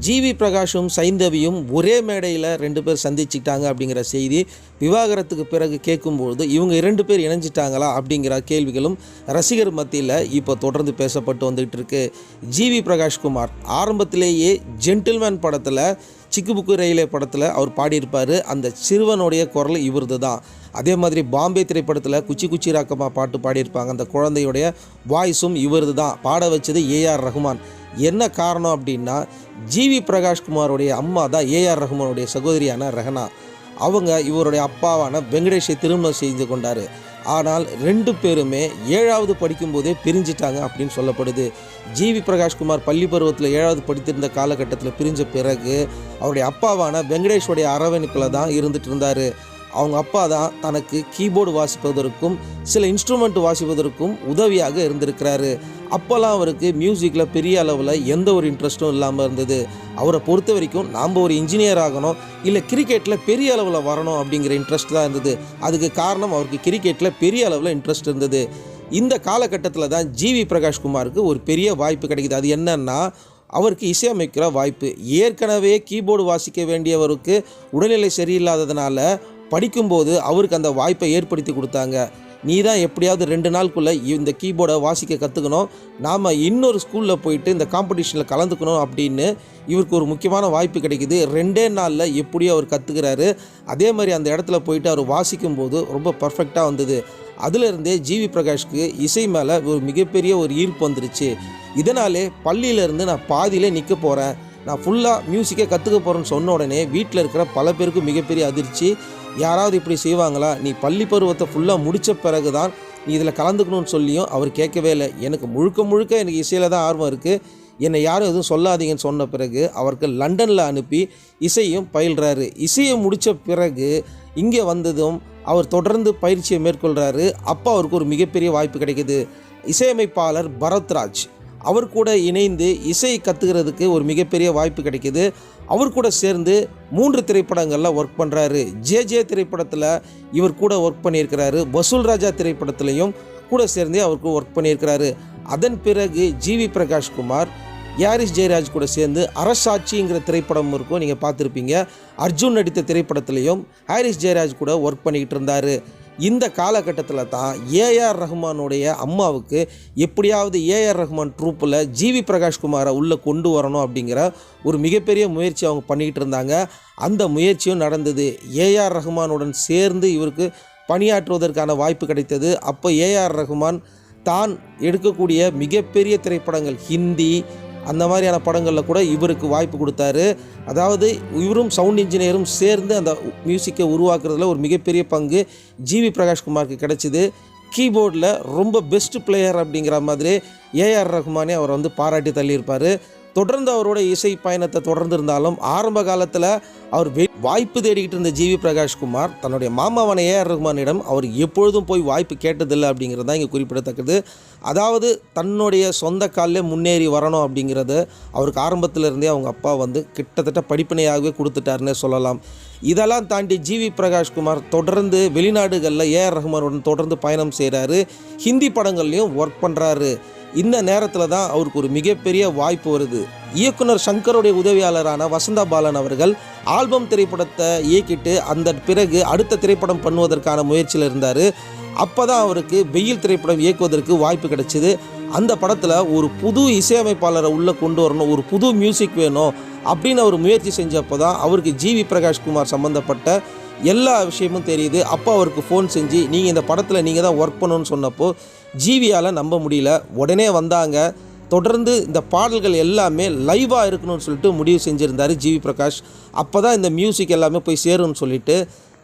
GV பிரகாஷும் சைந்தவியும் ஒரே மேடையில் ரெண்டு பேர் சந்திச்சுக்கிட்டாங்க அப்படிங்கிற செய்தி விவாகரத்துக்கு பிறகு கேட்கும்பொழுது இவங்க இரண்டு பேர் இணைஞ்சிட்டாங்களா? அப்படிங்கிற கேள்விகளும் ரசிகர் மத்தியில் இப்போ தொடர்ந்து பேசப்பட்டு வந்துகிட்டு இருக்கு. ஜிவி பிரகாஷ்குமார் ஆரம்பத்திலேயே ஜென்டில்மேன் படத்தில் சிக்கு புக்கு ரயிலே படத்தில் அவர் பாடியிருப்பார். அந்த சிறுவனுடைய குரல் இவரது தான் அதே மாதிரி பாம்பே திரைப்படத்தில் குச்சி குச்சி ராக்கமா பாட்டு பாடியிருப்பாங்க. அந்த குழந்தையுடைய வாய்ஸும் இவரது தான் பாட வச்சது ஏஆர் ரஹ்மான் என்ன காரணம் அப்படின்னா ஜிவி பிரகாஷ்குமாருடைய அம்மா தான் ஏஆர் ரஹ்மானுடைய சகோதரியான ரெஹனா. அவங்க இவருடைய அப்பாவான வெங்கடேஷை திருமணம் செய்து கொண்டார். ஆனால் ரெண்டு பேருமே ஏழாவது படிக்கும்போதே பிரிஞ்சிட்டாங்க அப்படின்னு சொல்லப்படுது. ஜிவி பிரகாஷ்குமார் பள்ளி பருவத்தில் ஏழாவது படித்திருந்த காலகட்டத்தில் பிரிஞ்ச பிறகு அவருடைய அப்பாவான வெங்கடேஷுடைய அரவணைப்பில் தான் இருந்துட்டு இருந்தார். அவங்க அப்பா தான் தனக்கு கீபோர்டு வாசிப்பதற்கும் சில இன்ஸ்ட்ருமெண்ட் வாசிப்பதற்கும் உதவியாக இருந்திருக்கிறாரு. அப்போல்லாம் அவருக்கு மியூசிக்கில் பெரிய அளவில் எந்த ஒரு இன்ட்ரெஸ்ட்டும் இல்லாமல் இருந்தது. அவரை பொறுத்த வரைக்கும் நாம் ஒரு இன்ஜினியர் ஆகணும் இல்லை கிரிக்கெட்டில் பெரிய அளவில் வரணும் அப்படிங்கிற இன்ட்ரெஸ்ட் தான் இருந்தது. அதுக்கு காரணம் அவருக்கு கிரிக்கெட்டில் பெரிய அளவில் இன்ட்ரெஸ்ட் இருந்தது. இந்த காலகட்டத்தில் தான் ஜிவி பிரகாஷ்குமாருக்கு ஒரு பெரிய வாய்ப்பு கிடைக்குது. அது என்னன்னா அவருக்கு இசையமைக்கிற வாய்ப்பு. ஏற்கனவே கீபோர்டு வாசிக்க வேண்டியவருக்கு உடல்நிலை சரியில்லாததுனால படிக்கும்போது அவருக்கு அந்த வாய்ப்பை ஏற்படுத்தி கொடுத்தாங்க. நீ தான் எப்படியாவது ரெண்டு நாளுக்குள்ளே இந்த கீபோர்டை வாசிக்க கற்றுக்கணும் நாம் இன்னொரு ஸ்கூலில் போயிட்டு இந்த காம்படிஷனில் கலந்துக்கணும் அப்படின்னு இவருக்கு ஒரு முக்கியமான வாய்ப்பு கிடைக்குது. ரெண்டே நாளில் எப்படி அவர் கற்றுக்கிறாரு அதே மாதிரி அந்த இடத்துல போயிட்டு அவர் வாசிக்கும்போது ரொம்ப பர்ஃபெக்டாக வந்தது. அதிலிருந்தே ஜிவி பிரகாஷ்க்கு இசை மேலே ஒரு மிகப்பெரிய ஒரு ஈர்ப்பு வந்துருச்சு. இதனாலே பள்ளியிலேருந்து நான் பாதியிலே நிற்க போகிறேன் நான் ஃபுல்லாக மியூசிக்கை கற்றுக்க போகிறேன்னு சொன்ன உடனே வீட்டில் இருக்கிற பல பேருக்கு மிகப்பெரிய அதிர்ச்சி. யாராவது இப்படி செய்வாங்களா? நீ பள்ளி பருவத்தை ஃபுல்லாக முடித்த பிறகு தான் நீ இதில் கலந்துக்கணும்னு சொல்லியும் அவர் கேட்கவே இல்லை. எனக்கு முழுக்க முழுக்க எனக்கு இசையில் தான் ஆர்வம் இருக்குது என்னை யாரும் எதுவும் சொல்லாதீங்கன்னு சொன்ன பிறகு அவருக்கு லண்டனில் அனுப்பி இசையும் பயில்றாரு. இசையை முடித்த பிறகு இங்கே வந்ததும் அவர் தொடர்ந்து பயிற்சியை மேற்கொள்கிறாரு அப்போ அவருக்கு ஒரு மிகப்பெரிய வாய்ப்பு கிடைக்குது. இசையமைப்பாளர் பரத்ராஜ். அவர் கூட இணைந்து இசையை கற்றுக்கிறதுக்கு ஒரு மிகப்பெரிய வாய்ப்பு கிடைக்கிது. அவர் கூட சேர்ந்து மூன்று திரைப்படங்களில் ஒர்க் பண்ணுறாரு ஜே ஜே திரைப்படத்தில் இவர் கூட ஒர்க் பண்ணியிருக்கிறாரு. வசூல் ராஜா திரைப்படத்துலையும் கூட சேர்ந்து அவருக்கு ஒர்க் பண்ணியிருக்கிறாரு. அதன் பிறகு ஜிவி பிரகாஷ்குமார் யாரிஸ் ஜெயராஜ் கூட சேர்ந்து அரசாட்சிங்கிற திரைப்படம் இருக்கும் நீங்கள் பார்த்துருப்பீங்க. அர்ஜுன் நடித்த திரைப்படத்துலையும் ஹாரிஸ் ஜெயராஜ் கூட ஒர்க் பண்ணிக்கிட்டு இருந்தார். இந்த காலகட்டத்தில் தான் ஏஆர் ரஹ்மானுடைய அம்மாவுக்கு எப்படியாவது ஏஆர் ரஹ்மான் ட்ரூப்பில் ஜிவி பிரகாஷ்குமாரை உள்ளே கொண்டு வரணும் அப்படிங்கிற ஒரு மிகப்பெரிய முயற்சி அவங்க பண்ணிக்கிட்டு இருந்தாங்க. அந்த முயற்சியும் நடந்தது. ஏஆர் ரஹ்மானுடன் சேர்ந்து இவருக்கு பணியாற்றுவதற்கான வாய்ப்பு கிடைத்தது. அப்போ ஏஆர் ரஹ்மான் தான் எடுக்கக்கூடிய மிகப்பெரிய திரைப்படங்கள் ஹிந்தி அந்த மாதிரியான படங்களில் கூட இவருக்கு வாய்ப்பு கொடுத்தாரு. அதாவது இவரும் சவுண்ட் இன்ஜினியரும் சேர்ந்து அந்த மியூசிக்கை உருவாக்குறதுல ஒரு மிகப்பெரிய பங்கு ஜிவி பிரகாஷ்குமாருக்கு கிடச்சிது. கீபோர்டில் ரொம்ப பெஸ்ட் பிளேயர் அப்படிங்கிற மாதிரி ஏஆர் ரஹ்மானே அவரை வந்து பாராட்டி தள்ளியிருப்பார். தொடர்ந்து அவரோட இசை பயணத்தை தொடர்ந்து இருந்தாலும் ஆரம்ப காலத்தில் அவர் வெ வாய்ப்பு தேடிக்கிட்டு இருந்த ஜிவி பிரகாஷ்குமார் தன்னுடைய மாமாவான ஏஆர் ரஹ்மானிடம் அவர் எப்பொழுதும் போய் வாய்ப்பு கேட்டதில்லை அப்படிங்கிறது தான் இங்கே குறிப்பிடத்தக்கது. அதாவது தன்னுடைய சொந்த காலில் முன்னேறி வரணும் அப்படிங்கிறது அவருக்கு ஆரம்பத்தில் இருந்தே அவங்க அப்பா வந்து கிட்டத்தட்ட படிப்பினையாகவே கொடுத்துட்டாருன்னே சொல்லலாம். இதெல்லாம் தாண்டி ஜிவி பிரகாஷ்குமார் தொடர்ந்து வெளிநாடுகளில் ஏஆர் ரஹ்மானுடன் தொடர்ந்து பயணம் செய்கிறாரு ஹிந்தி படங்கள்லையும் ஒர்க் பண்ணுறாரு இந்த நேரத்தில் தான் அவருக்கு ஒரு மிகப்பெரிய வாய்ப்பு வருது. இயக்குனர் சங்கருடைய உதவியாளரான வசந்தா பாலன் அவர்கள் ஆல்பம் திரைப்படத்தை இயக்கிட்டு அந்த பிறகு அடுத்த திரைப்படம் பண்ணுவதற்கான முயற்சியில் இருந்தார். அப்போ தான் அவருக்கு வெயில் திரைப்படம் இயக்குவதற்கு வாய்ப்பு கிடைச்சிது. அந்த படத்தில் ஒரு புது இசையமைப்பாளரை உள்ளே கொண்டு வரணும் ஒரு புது மியூசிக் வேணும் அப்படின்னு அவர் முயற்சி செஞ்சப்போ தான் அவருக்கு ஜிவி பிரகாஷ்குமார் சம்மந்தப்பட்ட எல்லா விஷயமும் தெரியுது. அப்போ அவருக்கு ஃபோன் செஞ்சு நீங்கள் இந்த படத்தில் நீங்கள் தான் ஒர்க் பண்ணணும்னு சொன்னப்போ ஜீவியால் நம்ப முடியல. உடனே வந்தாங்க. தொடர்ந்து இந்த பாடல்கள் எல்லாமே லைவாக இருக்கணும்னு சொல்லிட்டு முடிவு செஞ்சுருந்தார் ஜிவி பிரகாஷ். அப்போ தான் இந்த மியூசிக் எல்லாமே போய் சேரும்னு சொல்லிட்டு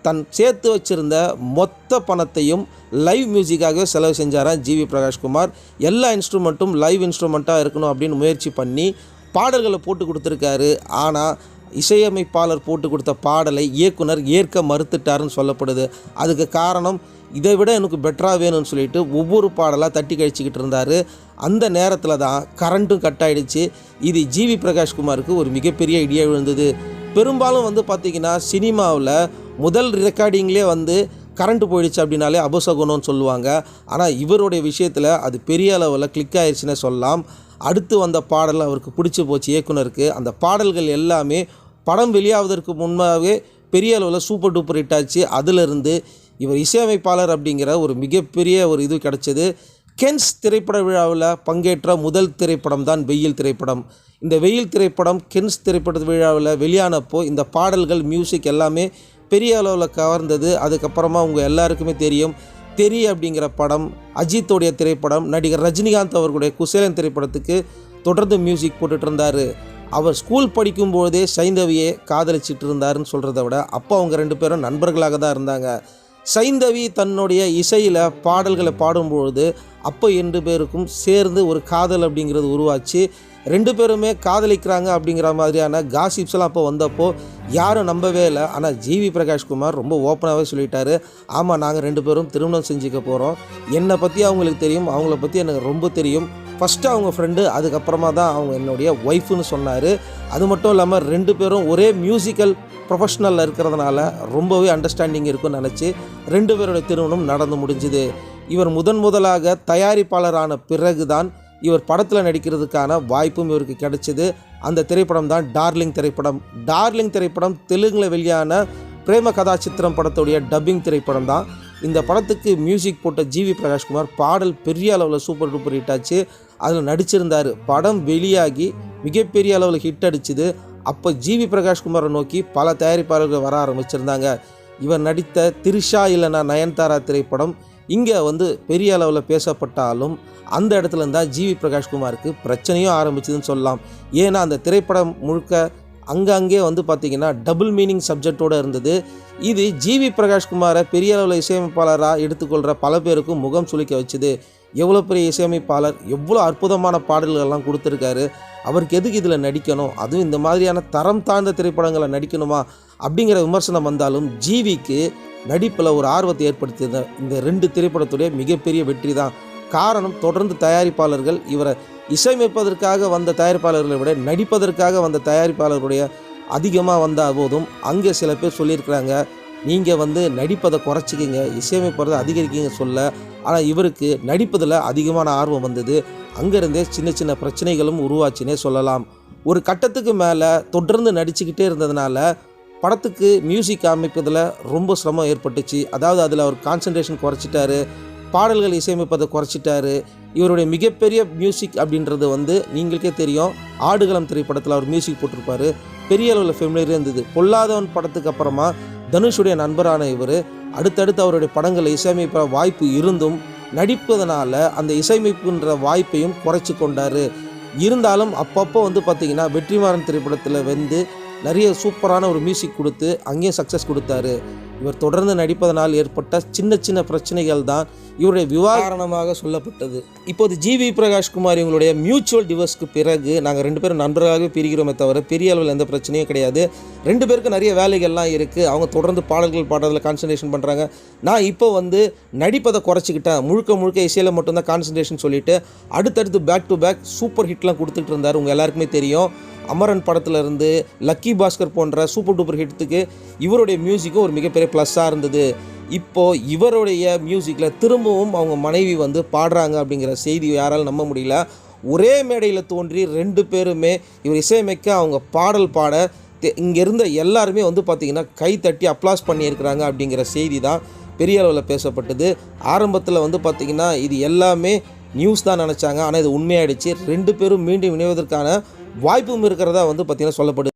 தன் சேர்த்து வச்சிருந்த மொத்த பணத்தையும் லைவ் மியூசிக்காகவே செலவு செஞ்சாராம் ஜிவி பிரகாஷ்குமார் எல்லா இன்ஸ்ட்ருமெண்ட்டும் லைவ் இன்ஸ்ட்ருமெண்ட்டாக இருக்கணும் அப்படின்னு முயற்சி பண்ணி பாடல்களை போட்டு கொடுத்துருக்காரு. ஆனால் இசையமைப்பாளர் போட்டு கொடுத்த பாடலை இயக்குனர் ஏற்க மறுத்துட்டாருன்னு சொல்லப்படுது. அதுக்கு காரணம் இதை விட எனக்கு பெட்டராக வேணும்னு சொல்லிட்டு ஒவ்வொரு பாடலாக தட்டி கழிச்சிக்கிட்டு இருந்தார். அந்த நேரத்தில் தான் கரண்ட்டும் கட் ஆகிடுச்சு இது ஜிவி பிரகாஷ்குமாருக்கு ஒரு மிகப்பெரிய ஐடியா விழுந்தது. பெரும்பாலும் வந்து பார்த்திங்கன்னா சினிமாவில் முதல் ரெக்கார்டிங்லேயே வந்து கரண்ட் போயிடுச்சு அப்படின்னாலே அபசகுணம்னு சொல்லுவாங்க. ஆனால் இவருடைய விஷயத்தில் அது பெரிய அளவில் கிளிக் ஆயிடுச்சுன்னு சொல்லலாம். அடுத்து வந்த பாடல் அவருக்கு பிடிச்சி போச்சு இயக்குனருக்கு. அந்த பாடல்கள் எல்லாமே படம் வெளியாவதற்கு முன்பாகவே பெரிய அளவில் சூப்பர் டூப்பர் ஹிட் ஆச்சு. அதிலிருந்து இவர் இசையமைப்பாளர் அப்படிங்கிற ஒரு மிகப்பெரிய ஒரு இது கிடச்சிது. கென்ஸ் திரைப்பட விழாவில் பங்கேற்ற முதல் திரைப்படம் தான் வெயில் திரைப்படம். இந்த வெயில் திரைப்படம் கென்ஸ் திரைப்பட விழாவில் வெளியானப்போ இந்த பாடல்கள் மியூசிக் எல்லாமே பெரிய அளவில் கவர்ந்தது. அதுக்கப்புறமா உங்கள் எல்லாருக்குமே தெரியும். தெரி அப்படிங்கிற படம் அஜித்தோடைய திரைப்படம் நடிகர் ரஜினிகாந்த் அவர்களுடைய குசேலன் திரைப்படத்துக்கு தொடர்ந்து மியூசிக் போட்டுட்டு இருந்தார் அவர் ஸ்கூல் படிக்கும்போதே சைந்தவியை காதலிச்சிட்டு இருந்தாருன்னு சொல்கிறத விட அப்போ அவங்க ரெண்டு பேரும் நண்பர்களாக தான் இருந்தாங்க. சைந்தவி தன்னுடைய இசையில் பாடல்களை பாடும்பொழுது அப்போ ரெண்டு பேருக்கும் சேர்ந்து ஒரு காதல் அப்படிங்கிறது உருவாச்சு. ரெண்டு பேருமே காதலிக்கிறாங்க அப்படிங்கிற மாதிரியான காசிப்ஸ்லாம் அப்போ வந்தப்போ யாரும் நம்பவே இல்லை. ஆனால் ஜிவி பிரகாஷ்குமார் ரொம்ப ஓப்பனாகவே சொல்லிட்டாரு. ஆமாம் நாங்கள் ரெண்டு பேரும் திருமணம் செஞ்சுக்க போகிறோம் என்னை பற்றி அவங்களுக்கு தெரியும். அவங்கள பற்றி எனக்கு ரொம்ப தெரியும். ஃபஸ்ட்டு அவங்க ஃப்ரெண்டு அதுக்கப்புறமா தான் அவங்க என்னுடைய ஒய்ஃப்னு சொன்னார். அது மட்டும் இல்லாமல் ரெண்டு பேரும் ஒரே மியூசிக்கல் ப்ரொஃபஷ்னலில் இருக்கிறதுனால ரொம்பவே அண்டர்ஸ்டாண்டிங் இருக்கும்னு நினச்சி ரெண்டு பேருடைய திருமணம் நடந்து முடிஞ்சுது. இவர் முதன் முதலாக தயாரிப்பாளரான பிறகு தான் இவர் படத்தில் நடிக்கிறதுக்கான வாய்ப்பும் இவருக்கு கிடைச்சிது. அந்த திரைப்படம் தான் டார்லிங் திரைப்படம். டார்லிங் திரைப்படம் தெலுங்கில் வெளியான பிரேம கதா சித்திரம் படத்துடைய டப்பிங் திரைப்படம் தான். இந்த படத்துக்கு மியூசிக் போட்ட ஜிவி பிரகாஷ்குமார் பாடல் பெரிய அளவில் சூப்பர் டூப்பர் ஹிட் ஆச்சு. அதில் நடிச்சிருந்தார். படம் வெளியாகி மிகப்பெரிய அளவில் ஹிட் அடிச்சுது. அப்போ ஜிவி பிரகாஷ்குமாரை நோக்கி பல தயாரிப்பாளர்கள் வர ஆரம்பிச்சிருந்தாங்க. இவர் நடித்த திரிஷா இல்லைனா நயன்தாரா திரைப்படம் இங்கே வந்து பெரிய அளவில் பேசப்பட்டாலும் அந்த இடத்துல இருந்தால் ஜிவி பிரகாஷ்குமாருக்கு பிரச்சனையும் ஆரம்பிச்சதுன்னு சொல்லலாம். ஏன்னா அந்த திரைப்படம் முழுக்க அங்கங்கே வந்து பார்த்திங்கன்னா டபுள் மீனிங் சப்ஜெக்டோடு இருந்தது. இது ஜிவி பிரகாஷ்குமாரை பெரிய அளவில் இசையமைப்பாளராக எடுத்துக்கொள்கிற பல பேருக்கும் முகம் சுளிக்க வச்சுது. எவ்வளோ பெரிய இசையமைப்பாளர் எவ்வளோ அற்புதமான பாடல்கள்லாம் கொடுத்துருக்காரு அவருக்கு எதுக்கு இதில் நடிக்கணும் அதுவும் இந்த மாதிரியான தரம் தாழ்ந்த திரைப்படங்களை நடிக்கணுமா அப்படிங்கிற விமர்சனம் வந்தாலும் ஜீவிக்கு நடிப்பில் ஒரு ஆர்வத்தை ஏற்படுத்தியது இந்த ரெண்டு திரைப்படத்துடைய மிகப்பெரிய வெற்றி தான். காரணம் தொடர்ந்து தயாரிப்பாளர்கள் இவரை இசையமைப்பதற்காக வந்த தயாரிப்பாளர்களை விட நடிப்பதற்காக வந்த தயாரிப்பாளர்களுடைய அதிகமாக வந்த போதும். அங்கே சில பேர் சொல்லியிருக்கிறாங்க நீங்கள் வந்து நடிப்பதை குறைச்சிக்கிங்க இசையமைப்பதை அதிகரிக்கிங்க சொல்ல ஆனால் இவருக்கு நடிப்பதில் அதிகமான ஆர்வம் வந்தது. அங்கேருந்தே சின்ன சின்ன பிரச்சனைகளும் உருவாச்சுன்னே சொல்லலாம். ஒரு கட்டத்துக்கு மேலே தொடர்ந்து நடிச்சுக்கிட்டே இருந்ததுனால படத்துக்கு மியூசிக் அமைப்பதில் ரொம்ப சிரமம் ஏற்பட்டுச்சு. அதாவது அதில் அவர் கான்சன்ட்ரேஷன் குறைச்சிட்டாரு பாடல்கள் இசையமைப்பதை குறைச்சிட்டாரு. இவருடைய மிகப்பெரிய மியூசிக் அப்படின்றது வந்து நீங்களுக்கே தெரியும். ஆடுகளம் திரைப்படத்தில் அவர் மியூசிக் போட்டிருப்பாரு. பெரிய அளவில் ஃபெமிலியர் இருந்தது. பொல்லாதவன் படத்துக்கு அப்புறமா தனுஷுடைய நண்பரான இவர். அடுத்தடுத்து அவருடைய படங்களை இசையமைப்ப வாய்ப்பு இருந்தும் நடிப்பதனால அந்த இசையமைப்புன்ற வாய்ப்பையும் குறைச்சி கொண்டார். இருந்தாலும் அப்பப்போ வந்து பார்த்திங்கன்னா வெற்றிமாறன் திரைப்படத்தில் வந்து நிறைய சூப்பரான ஒரு மியூசிக் கொடுத்து அங்கேயும் சக்ஸஸ் கொடுத்தாரு. இவர் தொடர்ந்து நடிப்பதனால் ஏற்பட்ட சின்ன சின்ன பிரச்சனைகள் தான் இவருடைய விவாகரணமாக சொல்லப்பட்டது. இப்போது ஜி வி பிரகாஷ் பிரகாஷ்குமார் இவங்களுடைய மியூச்சுவல் டிவர்ஸ்க்கு பிறகு நாங்கள் ரெண்டு பேரும் நண்பர்களாகவே பிரிகிறோமே தவிர பெரிய அளவில் எந்த பிரச்சனையும் கிடையாது. ரெண்டு பேருக்கு நிறைய வேலைகள்லாம் இருக்குது அவங்க தொடர்ந்து பாடல்கள் பாடுறதுல கான்சன்ட்ரேஷன் பண்ணுறாங்க நான் இப்போ வந்து நடிப்பதை குறைச்சிக்கிட்டேன். முழுக்க முழுக்க இசையில் மட்டும்தான் கான்சன்ட்ரேஷன் சொல்லிவிட்டு அடுத்தடுத்து பேக் டு பேக் சூப்பர் ஹிட்லாம் கொடுத்துட்டு இருந்தார். உங்கள் எல்லாருக்குமே தெரியும். அமரன் படத்துல இருந்து லக்கி பாஸ்கர் போன்ற சூப்பர் டூப்பர் ஹிட்டுக்கு இவருடைய மியூசிக்கும் ஒரு மிகப்பெரிய ப்ளஸ்ஸாக இருந்தது. இப்போது இவருடைய மியூசிக்கில் திரும்பவும் அவங்க மனைவி வந்து பாடுறாங்க அப்படிங்கிற செய்தி யாராலும் நம்ப முடியல. ஒரே மேடையில் தோன்றி ரெண்டு பேருமே இவர் இசையமைக்க அவங்க பாடல் பாட இங்கே இருந்த எல்லாருமே வந்து பார்த்திங்கன்னா கை தட்டி அப்ளாஸ் பண்ணியிருக்கிறாங்க அப்படிங்கிற செய்தி தான் பெரிய அளவில் பேசப்பட்டது. ஆரம்பத்தில் வந்து பார்த்திங்கன்னா இது எல்லாமே நியூஸ் தான் நினச்சாங்க. ஆனால் இது உண்மையாயிடுச்சு. ரெண்டு பேரும் மீண்டும் இணைவதற்கான வாய்ப்பும் இருக்கிறதா வந்து பார்த்திங்கன்னா சொல்லப்படுது.